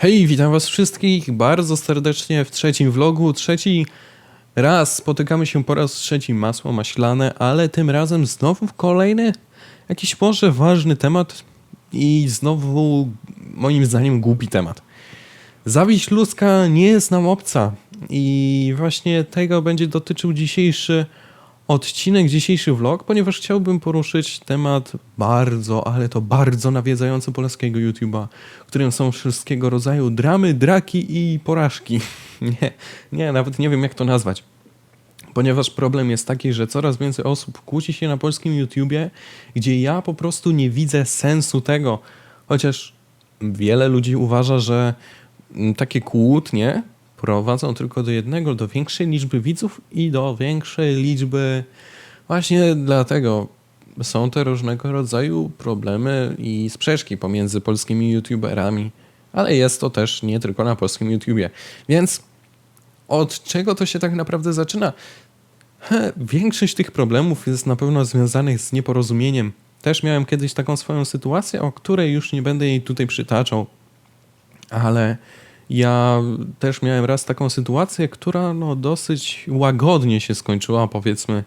Hej, witam was wszystkich bardzo serdecznie w trzecim vlogu. Trzeci raz spotykamy się po raz trzeci masło maślane, ale tym razem znowu kolejny jakiś może ważny temat i znowu moim zdaniem głupi temat. Zawiść ludzka nie jest nam obca i właśnie tego będzie dotyczył dzisiejszy odcinek, dzisiejszy vlog, ponieważ chciałbym poruszyć temat bardzo, ale to bardzo nawiedzający polskiego YouTube'a, którym są wszystkiego rodzaju dramy, draki i porażki. Nie, nie, nawet nie wiem jak to nazwać. Ponieważ problem jest taki, że coraz więcej osób kłóci się na polskim YouTubie, gdzie ja po prostu nie widzę sensu tego. Chociaż wiele ludzi uważa, że mm, takie kłótnie prowadzą tylko do jednego, do większej liczby widzów i do większej liczby. Właśnie dlatego są te różnego rodzaju problemy i sprzeczki pomiędzy polskimi YouTuberami, ale jest to też nie tylko na polskim YouTubie. Więc od czego to się tak naprawdę zaczyna? Większość tych problemów jest na pewno związanych z nieporozumieniem. Też miałem kiedyś taką swoją sytuację, o której już nie będę jej tutaj przytaczał, ale ja też miałem raz taką sytuację, która no, dosyć łagodnie się skończyła, powiedzmy,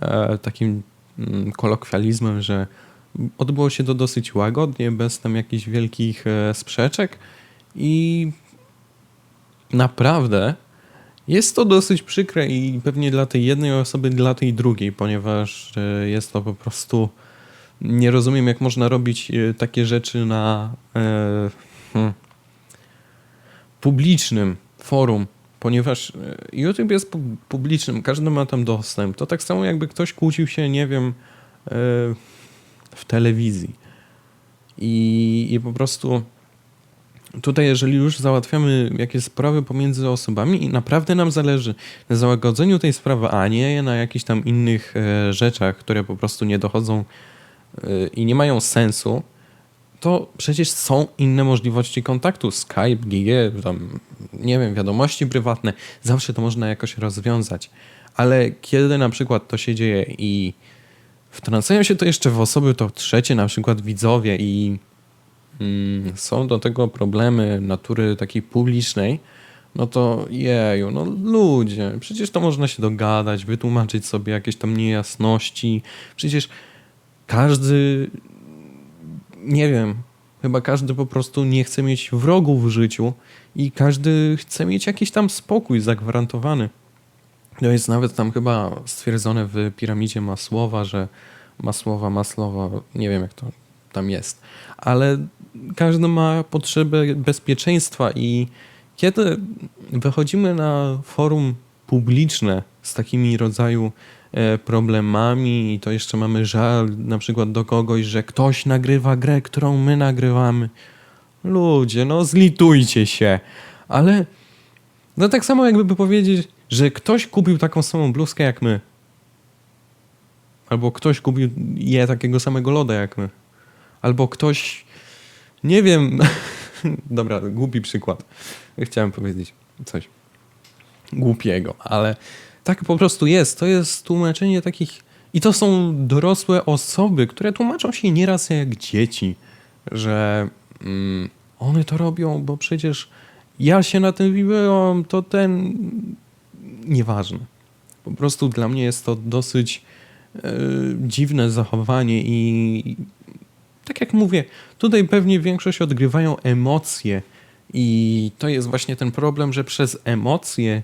e, takim mm, kolokwializmem, że odbyło się to dosyć łagodnie, bez tam jakichś wielkich e, sprzeczek i naprawdę jest to dosyć przykre i pewnie dla tej jednej osoby, dla tej drugiej, ponieważ e, jest to po prostu. Nie rozumiem, jak można robić takie rzeczy na hmm, publicznym forum, ponieważ e, YouTube jest pu- publicznym, każdy ma tam dostęp. To tak samo, jakby ktoś kłócił się, nie wiem, e, w telewizji. I, I po prostu tutaj, jeżeli już załatwiamy jakieś sprawy pomiędzy osobami i naprawdę nam zależy na załagodzeniu tej sprawy, a nie na jakichś tam innych e, rzeczach, które po prostu nie dochodzą i nie mają sensu, to przecież są inne możliwości kontaktu. Skype, GG, tam, nie wiem, wiadomości prywatne. Zawsze to można jakoś rozwiązać. Ale kiedy na przykład to się dzieje i wtrącają się to jeszcze w osoby to trzecie, na przykład widzowie i mm, są do tego problemy natury takiej publicznej, no to jeju, no ludzie, przecież to można się dogadać, wytłumaczyć sobie jakieś tam niejasności. Przecież każdy, nie wiem, chyba każdy po prostu nie chce mieć wrogów w życiu i każdy chce mieć jakiś tam spokój zagwarantowany. To jest nawet tam chyba stwierdzone w piramidzie Masłowa, że Masłowa, Maslowa, nie wiem jak to tam jest, ale każdy ma potrzebę bezpieczeństwa i kiedy wychodzimy na forum publiczne z takimi rodzaju problemami i to jeszcze mamy żal na przykład do kogoś, że ktoś nagrywa grę, którą my nagrywamy. Ludzie, no zlitujcie się. Ale no tak samo jakby powiedzieć, że ktoś kupił taką samą bluzkę jak my. Albo ktoś kupił je takiego samego loda jak my. Albo ktoś, nie wiem, dobra, głupi przykład. Chciałem powiedzieć coś głupiego, ale tak po prostu jest. To jest tłumaczenie takich. I to są dorosłe osoby, które tłumaczą się nieraz jak dzieci, że mm, one to robią, bo przecież ja się na tym wybyłam, to ten. Nieważne. Po prostu dla mnie jest to dosyć e, dziwne zachowanie i tak jak mówię, tutaj pewnie większość odgrywają emocje i to jest właśnie ten problem, że przez emocje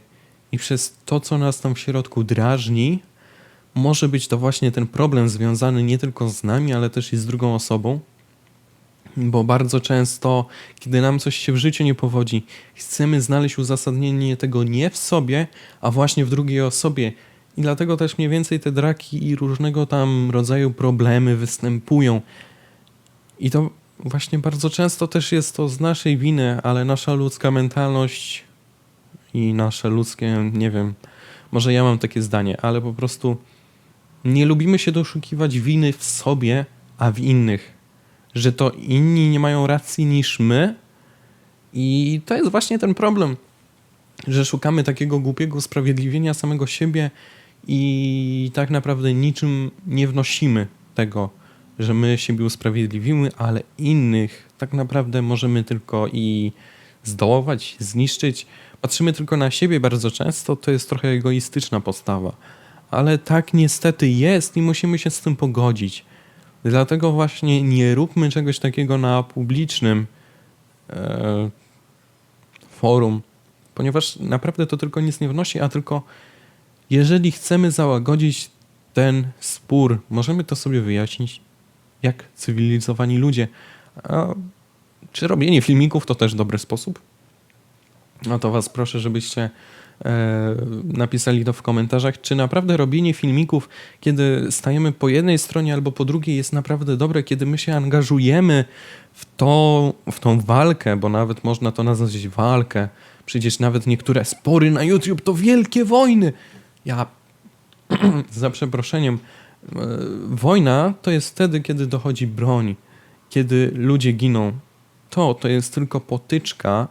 i przez to, co nas tam w środku drażni, może być to właśnie ten problem związany nie tylko z nami, ale też i z drugą osobą. Bo bardzo często, kiedy nam coś się w życiu nie powodzi, chcemy znaleźć uzasadnienie tego nie w sobie, a właśnie w drugiej osobie. I dlatego też mniej więcej te draki i różnego tam rodzaju problemy występują. I to właśnie bardzo często też jest to z naszej winy, ale nasza ludzka mentalność i nasze ludzkie, nie wiem, może ja mam takie zdanie, ale po prostu nie lubimy się doszukiwać winy w sobie, a w innych. Że to inni nie mają racji niż my. I to jest właśnie ten problem, że szukamy takiego głupiego usprawiedliwienia samego siebie i tak naprawdę niczym nie wnosimy tego, że my siebie usprawiedliwimy, ale innych tak naprawdę możemy tylko i zdołować, zniszczyć. Patrzymy tylko na siebie bardzo często, to jest trochę egoistyczna postawa. Ale tak niestety jest i musimy się z tym pogodzić. Dlatego właśnie nie róbmy czegoś takiego na publicznym e, forum, ponieważ naprawdę to tylko nic nie wnosi, a tylko jeżeli chcemy załagodzić ten spór, możemy to sobie wyjaśnić jak cywilizowani ludzie. A czy robienie filmików to też dobry sposób? No to was proszę, żebyście e, napisali to w komentarzach, czy naprawdę robienie filmików, kiedy stajemy po jednej stronie albo po drugiej jest naprawdę dobre, kiedy my się angażujemy w, to, w tą walkę, bo nawet można to nazwać walkę. Przecież nawet niektóre spory na YouTube to wielkie wojny. Ja za przeproszeniem, e, wojna to jest wtedy, kiedy dochodzi broń, kiedy ludzie giną. To to jest tylko potyczka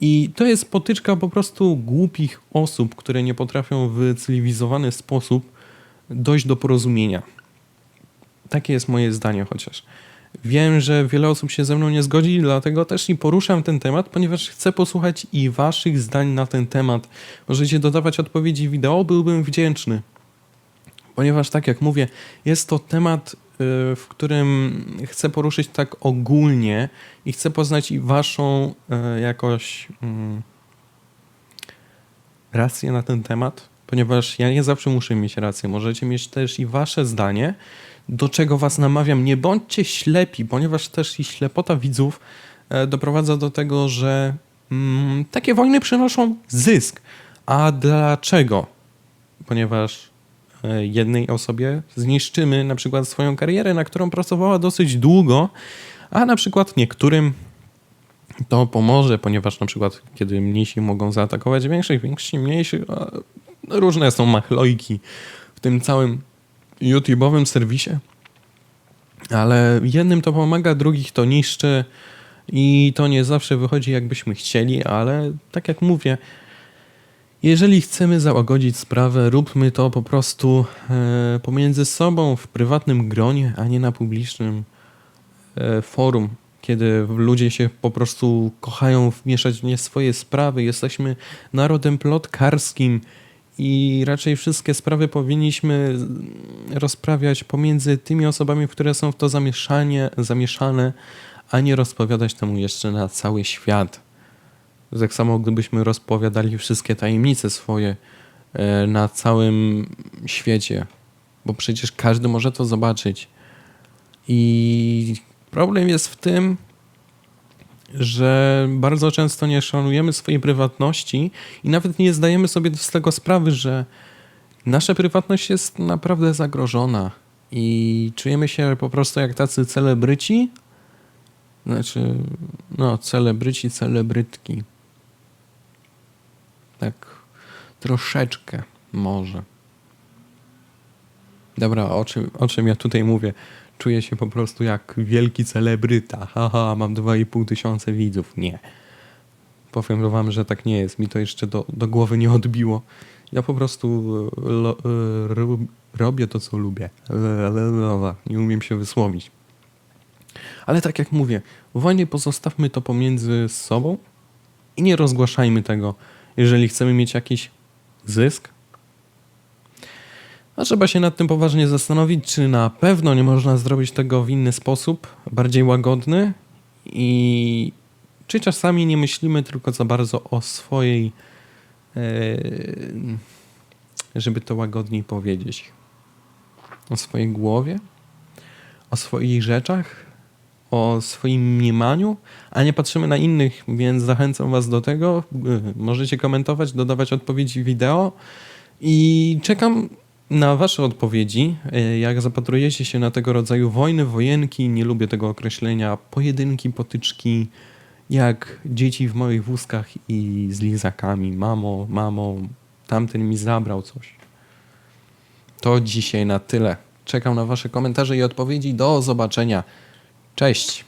i to jest potyczka po prostu głupich osób, które nie potrafią w cywilizowany sposób dojść do porozumienia. Takie jest moje zdanie chociaż. Wiem, że wiele osób się ze mną nie zgodzi, dlatego też i poruszam ten temat, ponieważ chcę posłuchać i waszych zdań na ten temat. Możecie dodawać odpowiedzi wideo, byłbym wdzięczny. Ponieważ tak jak mówię, jest to temat, w którym chcę poruszyć tak ogólnie i chcę poznać i waszą y, jakoś mm, rację na ten temat, ponieważ ja nie zawsze muszę mieć rację. Możecie mieć też i wasze zdanie, do czego was namawiam. Nie bądźcie ślepi, ponieważ też i ślepota widzów e, doprowadza do tego, że mm, takie wojny przynoszą zysk. A dlaczego? Ponieważ jednej osobie zniszczymy na przykład swoją karierę, na którą pracowała dosyć długo, a na przykład niektórym to pomoże, ponieważ na przykład kiedy mniejsi mogą zaatakować większych, więksi mniejszych, różne są machlojki w tym całym YouTube'owym serwisie, ale jednym to pomaga, drugich to niszczy i to nie zawsze wychodzi jakbyśmy chcieli, ale tak jak mówię, jeżeli chcemy załagodzić sprawę, róbmy to po prostu e, pomiędzy sobą w prywatnym gronie, a nie na publicznym e, forum, kiedy ludzie się po prostu kochają wmieszać w nie swoje sprawy. Jesteśmy narodem plotkarskim i raczej wszystkie sprawy powinniśmy rozprawiać pomiędzy tymi osobami, które są w to zamieszanie, zamieszane, a nie rozpowiadać temu jeszcze na cały świat. Tak samo gdybyśmy rozpowiadali wszystkie tajemnice swoje e, na całym świecie, bo przecież każdy może to zobaczyć. I problem jest w tym, że bardzo często nie szanujemy swojej prywatności i nawet nie zdajemy sobie z tego sprawy, że nasza prywatność jest naprawdę zagrożona i czujemy się po prostu jak tacy celebryci. Znaczy, no, celebryci, celebrytki. Tak troszeczkę może. Dobra, o czym, o czym ja tutaj mówię? czuję się po prostu jak wielki celebryta. Haha, mam 2,5 tysiące widzów. Nie. Powiem wam, że tak nie jest. Mi to jeszcze do, do głowy nie odbiło. Ja po prostu e, lo, ro, e, robię to, co lubię. Nie umiem się wysłowić. Ale tak jak mówię, wojnie pozostawmy to pomiędzy sobą i nie rozgłaszajmy tego. Jeżeli chcemy mieć jakiś zysk, a trzeba się nad tym poważnie zastanowić, czy na pewno nie można zrobić tego w inny sposób, bardziej łagodny i czy czasami nie myślimy tylko za bardzo o swojej, e, żeby to łagodniej powiedzieć, o swojej głowie, o swoich rzeczach, o swoim mniemaniu, a nie patrzymy na innych, więc zachęcam Was do tego. Możecie komentować, dodawać odpowiedzi wideo i czekam na Wasze odpowiedzi, e, jak zapatrujecie się na tego rodzaju wojny, wojenki, nie lubię tego określenia, pojedynki, potyczki, jak dzieci w moich wózkach i z lizakami. Mamo, mamo, tamten mi zabrał coś. To dzisiaj na tyle. Czekam na Wasze komentarze i odpowiedzi. Do zobaczenia. Cześć.